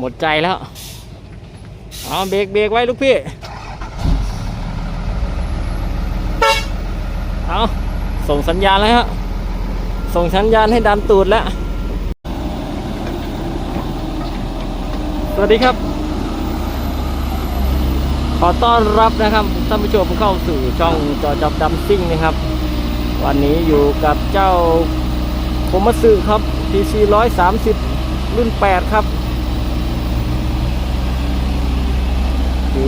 หมดใจแล้ว เอาเบรกเบรกไว้ลูกพี่ เอาส่งสัญญาณแล้วฮะ ส่งสัญญาณให้ดันตูดแล้ว สวัสดีครับ ขอต้อนรับนะครับท่านผู้ชมเข้าสู่ช่องจอจับดำซิ่งนะครับ วันนี้อยู่กับเจ้าโคมัสึครับ PC 130 รุ่น 8 ครับ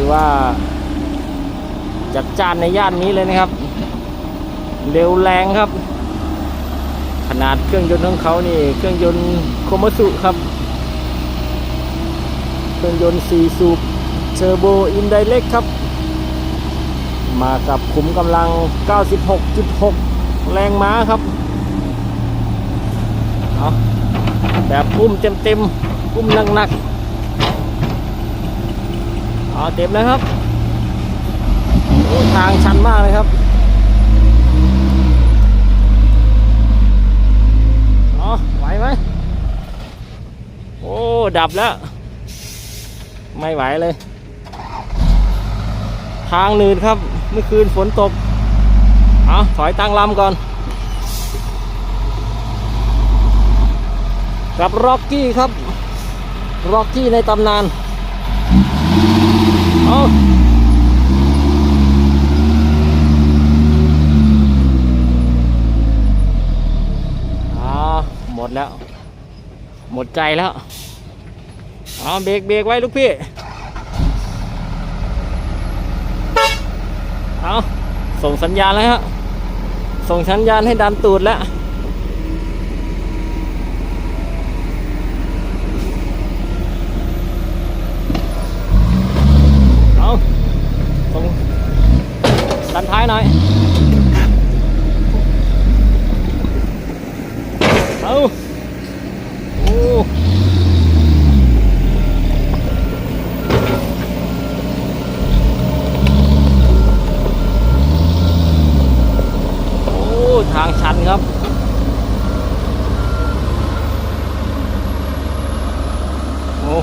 ถือว่า จัดจ้านในย่านนี้เลยนะครับ เร็วแรงครับ ขนาดเครื่องยนต์ของเขานี่ เครื่องยนต์โคมัสึครับ เครื่องยนต์4สูบเทอร์โบอินไดเล็กครับ มากับขุมกำลัง 96.6 แรงม้าครับเอาแบบอุ้มเต็มเต็มๆอุ้มหนักๆ เอาเต็มแล้วครับโอ้ทางชันมากเลยครับเอไหวไหมโอ้ดับแล้ว ไม่ไหวเลย ทางหนืดครับ เมื่อคืนฝนตกเอาถอยตั้งลำก่อน กับร็อกกี้ครับร็อกกี้ในตำนาน เอาอ่าหมดแล้ว หมดใจแล้ว เอาเบรกเบรกไว้ลูกพี่ เอาส่งสัญญาณแล้วฮะ ส่งสัญญาณให้ดันตูดแล้ว เอาส่งดันท้าย หน่อย เอาโอ้ โอ้ ทางชันครับ โอ้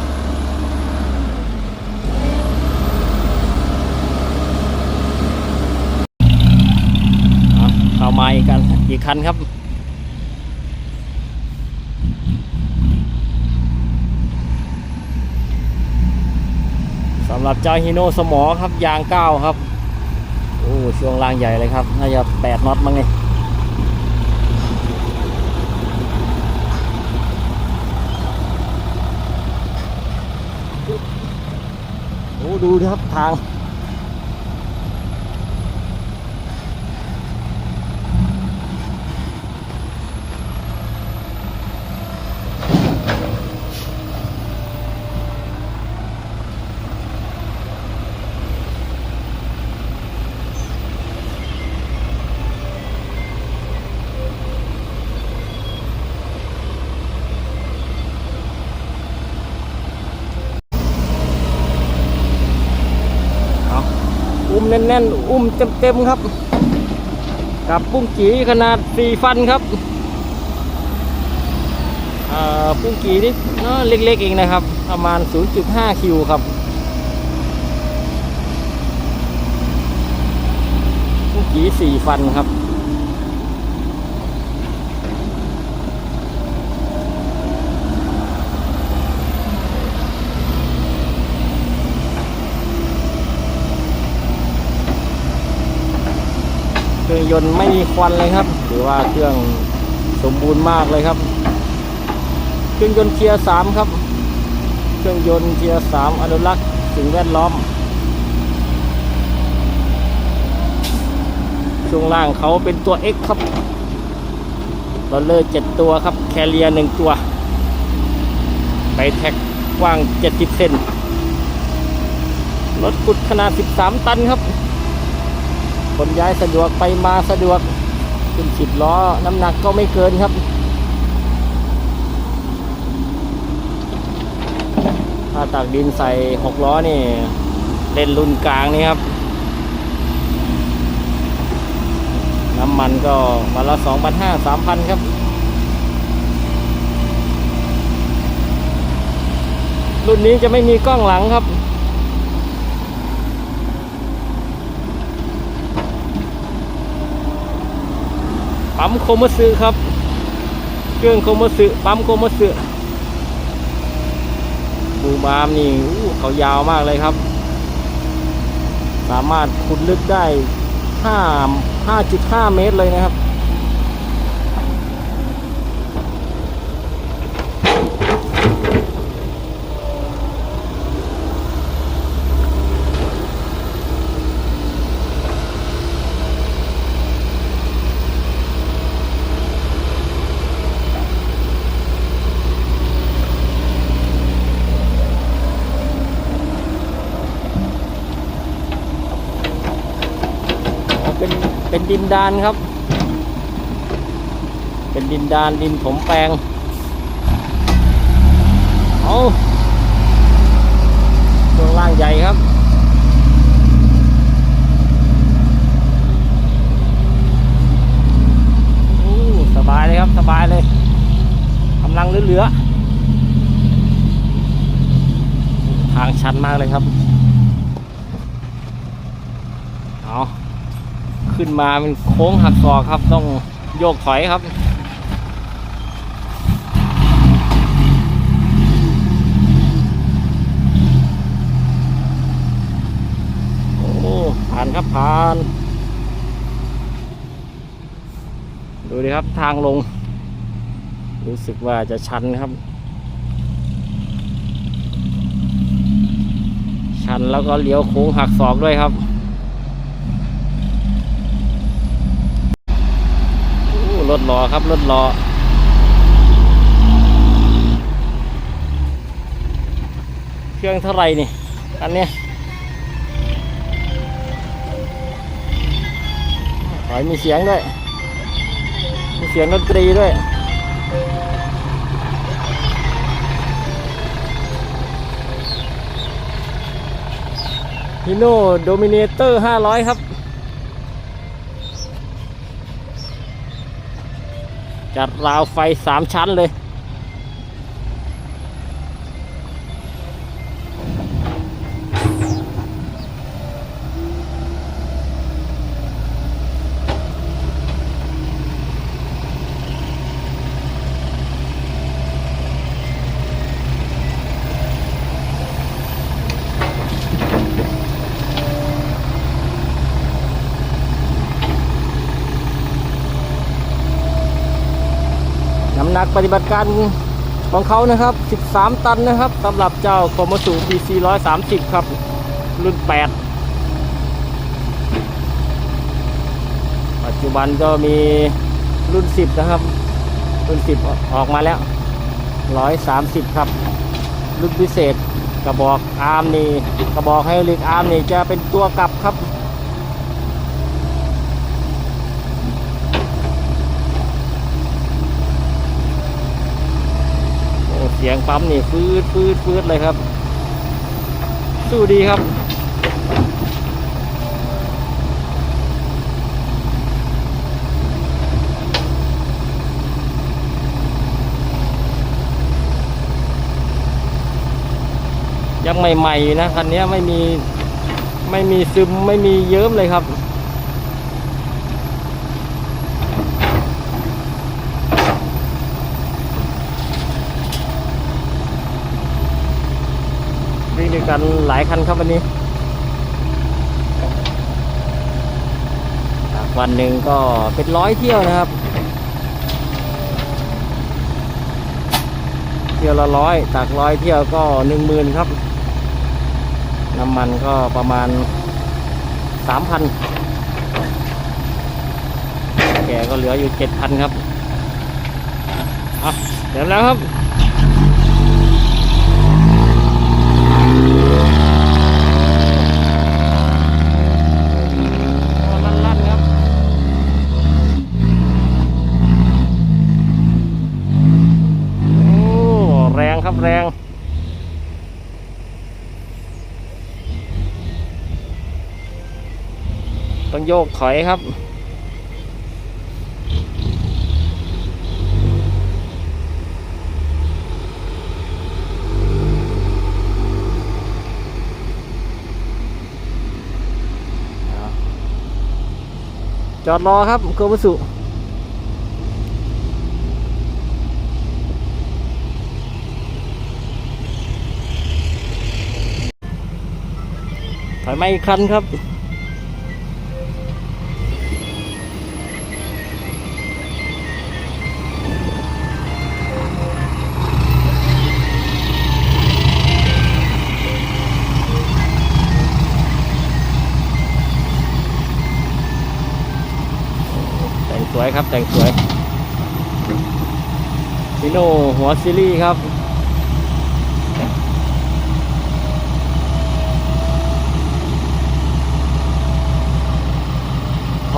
เอาเข้ามาอีกกันอีก คันครับ สำหรับเจ้าฮิโนสมอครับ ยางเก้าครับ โอ้ช่วงล่างใหญ่เลยครับ น่าจะแปดน็อตมั้งไงโอ้ดูครับทาง แน่นๆ อุ้มเต็มๆครับ กับปุ้งกีขนาดสี่ฟันครับปุ้งกีนี่เนาะเล็กๆเองนะครับ ประมาณ 0.5 คิวครับปุ้งกีสี่ฟันครับ เครื่อง ยนต์ไม่มีควันเลยครับหรือว่าเครื่องสมบูรณ์มากเลยครับ เครื่องยนต์เทียร์สามครับ เครื่องยนต์เทียร์สามอนุรักษ์สิ่งแวดล้อม ช่วงล่างเขาเป็นตัว X ครับรอลเลอร์เจ็ดตัวครับ แคเรียหนึ่งตัว ไปแท็กกว้าง 70 เซนรถขุดขนาด 13 ตันครับ นย้ายสะดวกไปมาสะดวกขึ้นสิบล้อน้ำหนักก็ไม่เกินครับถ้าตักดินใส่หกล้อนี่เล่นรุ่นกลางนี่ครับ น้ำมันก็วันละสองพันห้าสามพันครับ รุ่นนี้จะไม่มีกล้องหลังครับ ปั๊มโคมสึครับ เครื่องโคมสึปั๊มโคมสึบูบามนี่เขายาวมากเลยครับ สามารถขุดลึกได้5 5.5 เมตรเลยนะครับ ดินดานครับ เป็นดินดานดินถมแปลงเอาช่วงล่างใหญ่ครับโอ้สบายเลยครับสบายเลยกำลังเหลือๆทางชันมากเลยครับ เอา ขึ้นมาเป็นโค้งหักศอกครับ ต้องโยกถอยครับโอ้ผ่านครับผ่าน ดูดิครับทางลง รู้สึกว่าจะชันครับ ชันแล้วก็เลี้ยวโค้งหักศอกด้วยครับ โอ้ รถรอครับรถรอเครื่องเท่าไรนี่อันเนี้ยขอยมีเสียงด้วย มีเสียงดนตรีด้วยฮิโน่โดมิเนเตอร์ 500 ครับ จัดราวไฟสามชั้นเลย นักปฏิบัติการของเขานะครับ 13 ตันนะครับสำหรับเจ้าโคมสู BC 130 ครับ รุ่น 8 ปัจจุบันก็มีรุ่น 10 นะครับ รุ่น 10 ออกมาแล้ว 130 ครับ รุ่นพิเศษกระบอกอาร์มนี่กระบอกไฮดรลิกอาร์มนี่จะเป็นตัวกลับครับ เสียงปั๊มนี่ฟืดฟืดฟืดเลยครับ สู้ดีครับ ยังใหม่ๆนะคันนี้ไม่มีไม่มีซึมไม่มีเยิ้มเลยครับ วิ่งด้วย กันหลายคันครับวันนี้วันหนึ่งก็เป็นร้อยเที่ยวนะครับ เที่ยวละร้อยจากร้อยเที่ยวก็หนึ่งหมื่นครับ น้ำมันก็ประมาณสามพันแกก็เหลืออยู่เจ็ดพันครับอะเดี๋ยวแล้วครับ แรงต้องโยกถอยครับ จอดรอครับเครื่องวัสดุ อยมาอีกคันครับ แต่งสวยครับแต่งสวยพิโนหัวซีรีส์ครับ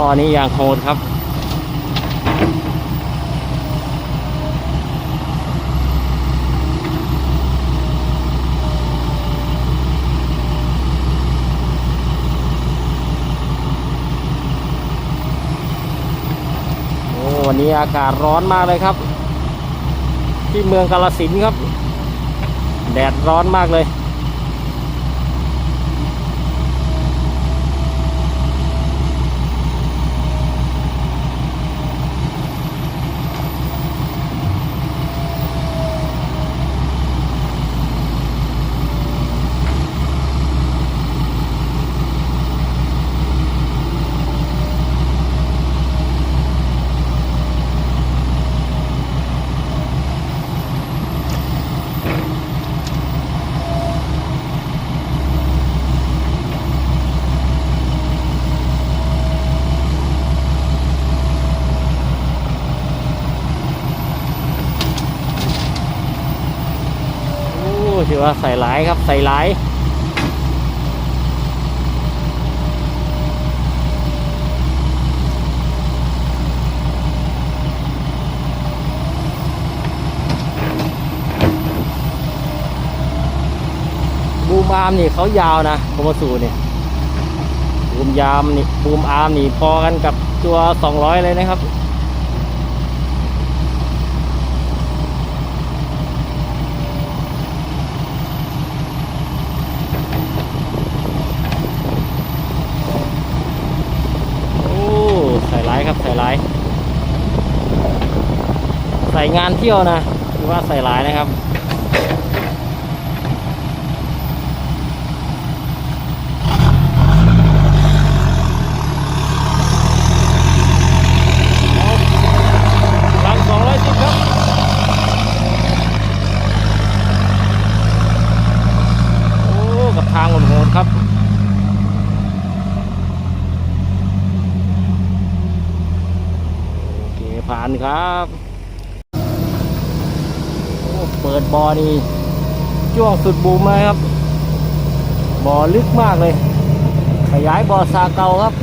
ท่อนี้ยางโหดครับ โอ้วันนี้อากาศร้อนมากเลยครับ ที่เมืองกาลสินครับ แดดร้อนมากเลย โอ้ถือว่าใส่หลายครับใส่หลายบูมอาร์มนี่เขายาวนะโคมาสูเนี่ยบูมยามนี่บูมอาร์มนี่พอกันกับตัว 200 เลยนะครับ โอ้ใส่ร้ายครับใส่ร้าย ใส่งานเที่ยวนะคือว่าใส่ร้ายนะครับหลังสองร้อยสิบครับโอ้กับทางโหดๆครับโอเคผ่านครับ โอ้ เปิด บอนี่ช่วงสุดบูมเลยครับบ่อลึกมากเลย ขยายบ่อซาเกาครับ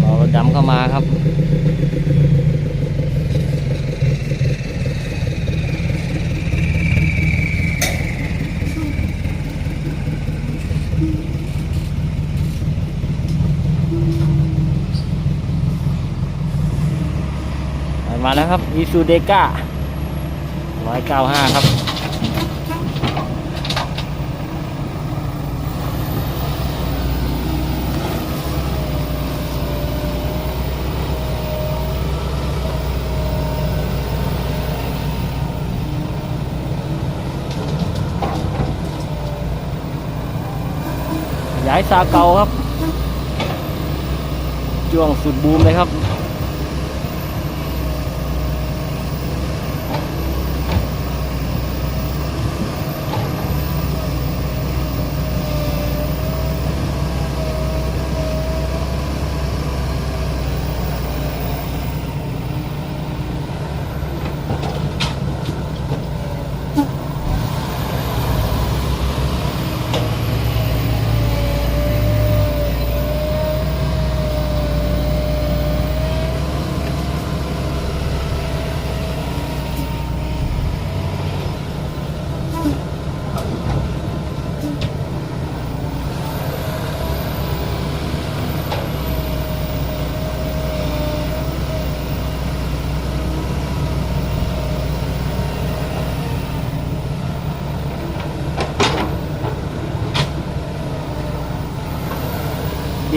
เราดำเข้ามาครับ ครับอีซูเดก้าร้อยเก้าห้าครับ ย้ายซาเกาครับช่วงสุดบูมเลยครับ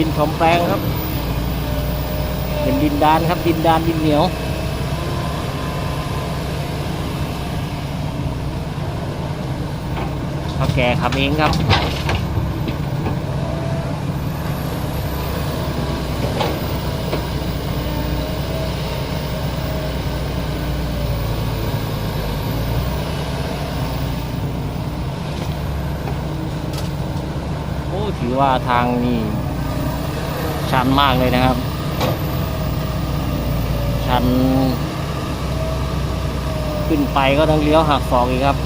ดินถมแปลงครับ เป็นดินดานครับ ดินดานดินเหนียว เขาแก่ขับเองครับโอ้ถือว่าทางนี่ ชันมากเลยนะครับ ชัน ขึ้นไปก็ต้องเลี้ยวหักศอกอีกครับ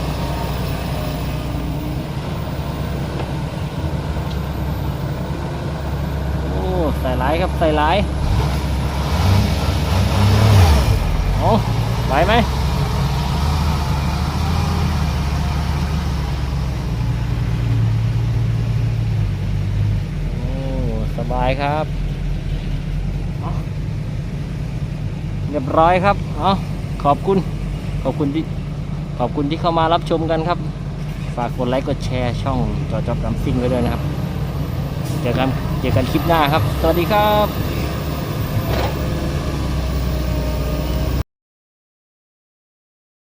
โอ้ใส่หลายครับใส่หลายโอ้ไหวไหมโอ้สบายครับเอาเรียบร้อยครับเอาขอบคุณขอบคุณที่ขอบคุณที่เข้ามารับชมกันครับ ฝากกดไลค์กดแชร์ช่องจอจอบกำซิ่งไว้ด้วยนะครับ เจอกันเจอกันคลิปหน้าครับ สวัสดีครับ